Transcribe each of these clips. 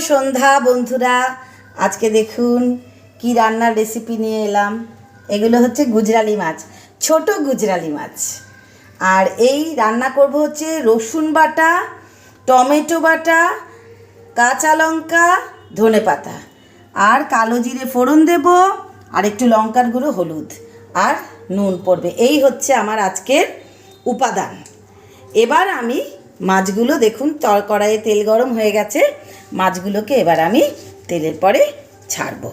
সন্ধ্যা, বন্ধুরা। আজকে দেখুন কি রান্নার রেসিপি নিয়ে এলাম। এগুলো হচ্ছে গুজরালি মাছ, ছোট গুজরালি মাছ। আর এই রান্না করব হচ্ছে রসুন বাটা, টমেটো বাটা, কাঁচা লঙ্কা, ধনে পাতা। আর কালো জিরে ফোড়ন দেব, আর একটু লঙ্কার গুঁড়ো হলুদ। আর নুন পড়বে। এই হচ্ছে আমার আজকের উপাদান। এবার আমি মাছগুলো দেখুন তর কড়াইয়ে তেল গরম হয়ে গেছে। মাছগুলোকে এবার আমি তেলের পরে ছাড়বো।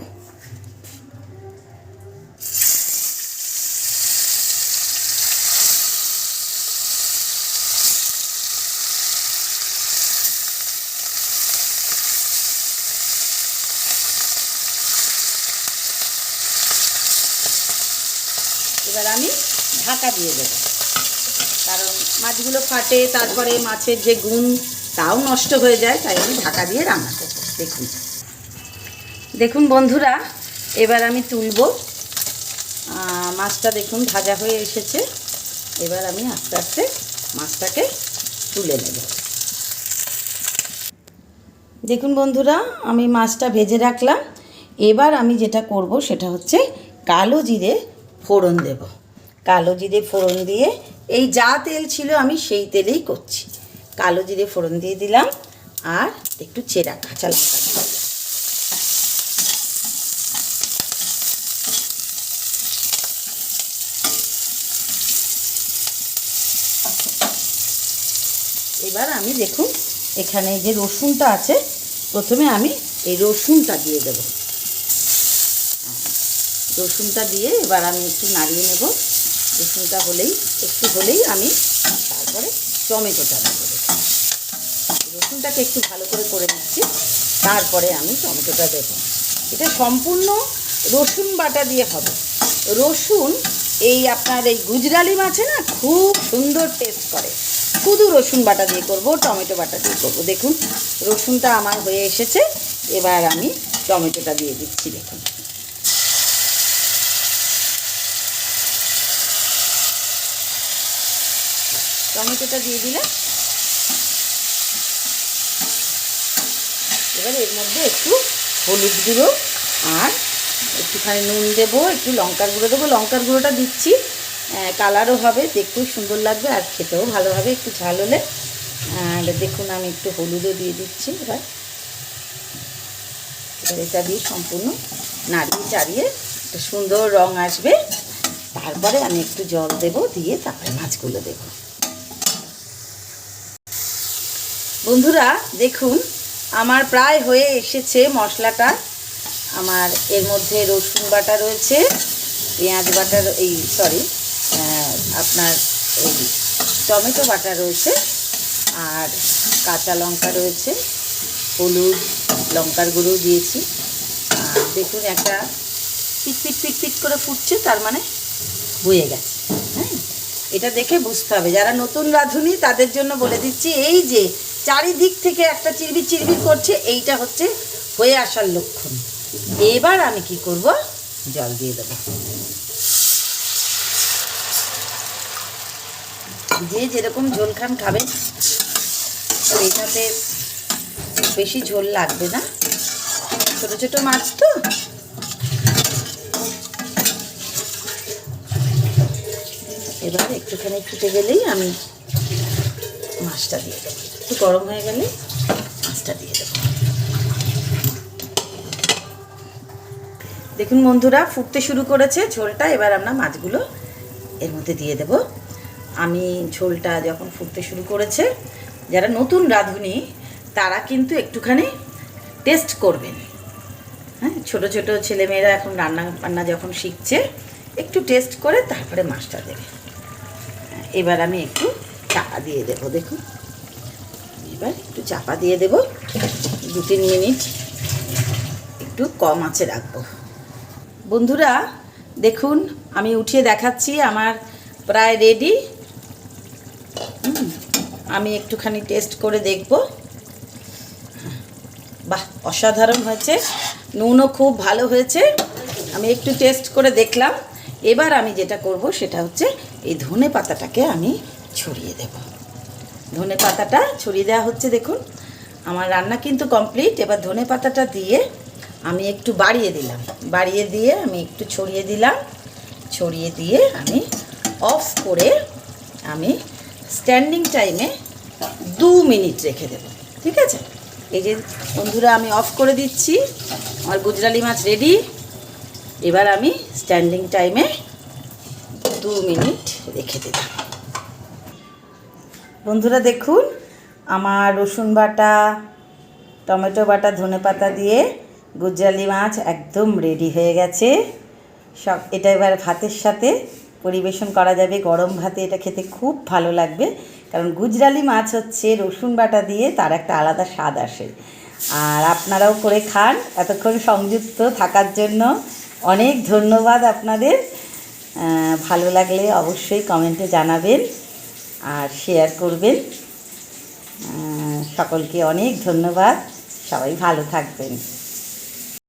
এবার আমি ঢাকা দিয়ে দেবো। কারণ মাছগুলো ফাটে, তারপরে মাছের যে গুণ তাও নষ্ট হয়ে যায়, তাই আমি ঢাকা দিয়ে রান্না করব। দেখুন। দেখুন বন্ধুরা, এবার আমি তুলব। মাছটা দেখুন ভাজা হয়ে এসেছে। এবার আমি আস্তে আস্তে মাছটাকে তুলে নেব। দেখুন বন্ধুরা, আমি মাছটা ভেজে রাখলাম। এবার আমি যেটা করব সেটা হচ্ছে কালো জিরে ফোড়ন দেব। কালো জিরে ফোড়ন দিয়ে এই যা তেল ছিল আমি সেই তেলেই করছি। কালো জিরে ফোড়ন দিয়ে দিলাম আর একটু চেরা কাঁচা লঙ্কা। এবার আমি দেখুন, এখানে যে রসুনটা আছে, প্রথমে আমি এই রসুনটা দিয়ে দেব রসুনটা দিয়ে এবার আমি একটু নাড়িয়ে নেব রসুনটা হলেই, একটু হলেই আমি তারপরে টমেটোটা দেবো। রসুনটাকে একটু ভালো করে করে নিচ্ছি, তারপরে আমি টমেটোটা দেবো। এটা সম্পূর্ণ রসুন বাটা দিয়ে হবে। রসুন, এই আপনার এই গুজরালি মাছে না খুব সুন্দর টেস্ট করে। শুধু রসুন বাটা দিয়ে করব, টমেটো বাটা দিয়ে করব। দেখুন, রসুনটা আমার হয়ে এসেছে। এবার আমি টমেটোটা দিয়ে দিচ্ছি, দেখুন। টমেটোটা দিয়ে দিলে এবার এর মধ্যে একটু হলুদ গুঁড়ো আর একটুখানি নুন দেবো, একটু লঙ্কার গুঁড়ো দেবো। লঙ্কার গুঁড়োটা দিচ্ছি। কালারও হবে, দেখতেও সুন্দর লাগবে আর খেতেও ভালো হবে একটু ঝাল হলে। আর দেখুন, আমি একটু হলুদও দিয়ে দিচ্ছি এবার। এবার এটা দিয়ে সম্পূর্ণ নাড়িয়ে চাড়িয়ে একটা সুন্দর রং আসবে। তারপরে আমি একটু জল দেব, দিয়ে তারপরে মাছগুলো দেবো। বন্ধুরা, দেখুন, আমার প্রায় হয়ে এসেছে মশলাটা। আমার এর মধ্যে রসুন বাটা রয়েছে, পেঁয়াজ বাটা এই সরি আপনার এই টমেটো বাটা রয়েছে, আর কাঁচা লঙ্কা রয়েছে, হলুদ লঙ্কার গুঁড়ো দিয়েছি। আর দেখুন, একটা পিট পিট পিট পিট করে ফুটছে, তার মানে হয়ে গেছে হ্যাঁ? এটা দেখে বুঝতে হবে। যারা নতুন রাঁধুনি, তাদের জন্য বলে দিচ্ছি, এই যে চারিদিক থেকে একটা চিরবির চিরবির করছে, এইটা হচ্ছে হয়ে আসার লক্ষণ। এবার আমি কি করব? জল দিয়ে দেবো। যে যেরকম ঝোল খান খাবেন তো এটাতে বেশি ঝোল লাগবে না। ছোট ছোট মাছ তো। এবার একটুখানি ফুটে গেলেই আমি মাছটা দিয়ে দেবো। একটু গরম হয়ে গেলে মাছটা দিয়ে দেবো। দেখুন বন্ধুরা, ফুটতে শুরু করেছে ঝোলটা, এবার আমরা মাছগুলো এর মধ্যে দিয়ে দেব। আমি ঝোলটা যখন ফুটতে শুরু করেছে, যারা নতুন রাঁধুনি, তারা কিন্তু একটুখানি টেস্ট করবেন। হ্যাঁ ছোটো ছোটো ছেলেমেয়েরা এখন রান্না বান্না যখন শিখছে, একটু টেস্ট করে তারপরে মাছটা দেবে। এবার আমি একটু চাপা দিয়ে দেব, দেখুন। এবার একটু চাপা দিয়ে দেব। দু তিন মিনিট একটু কম আঁচে রাখব। বন্ধুরা, দেখুন, আমি উঠিয়ে দেখাচ্ছি, আমার প্রায় রেডি আমি একটুখানি টেস্ট করে দেখব। বাহ, অসাধারণ হয়েছে। নুনও খুব ভালো হয়েছে। আমি একটু টেস্ট করে দেখলাম। এবার আমি যেটা করব, সেটা হচ্ছে এই ধনে পাতাটাকে আমি ছড়িয়ে দেব। ধনে পাতাটা ছড়িয়ে দেওয়া হচ্ছে, দেখুন। আমার রান্না কিন্তু কমপ্লিট এবার ধনে পাতাটা দিয়ে আমি একটু বাড়িয়ে দিলাম। বাড়িয়ে দিয়ে আমি একটু ছড়িয়ে দিলাম। ছড়িয়ে দিয়ে আমি অফ করে আমি স্ট্যান্ডিং টাইমে দু মিনিট রেখে দেব। ঠিক আছে? এই যে বন্ধুরা, আমি অফ করে দিচ্ছি। আমার গুজরালি মাছ রেডি এবার আমি স্ট্যান্ডিং টাইমে দু মিনিট রেখে দিলাম। বন্ধুরা দেখুন, আমার রসুন বাটা, টমেটো বাটা, ধনে পাতা দিয়ে গুজরালি মাছ একদম রেডি হয়ে গেছে। সব, এটা এবার ভাতের সাথে পরিবেশন করা যাবে। গরম ভাতে এটা খেতে খুব ভালো লাগবে, কারণ গুজরালি মাছ হচ্ছে রসুন বাটা দিয়ে তার একটা আলাদা স্বাদ আসে। আর আপনারাও করে খান, এতক্ষণ সংযুক্ত থাকার জন্য অনেক ধন্যবাদ আপনাদের। ভালো লাগলে অবশ্যই কমেন্টে জানাবেন। আর শেয়ার করবেন। সকলকে অনেক ধন্যবাদ। সবাই ভালো থাকবেন।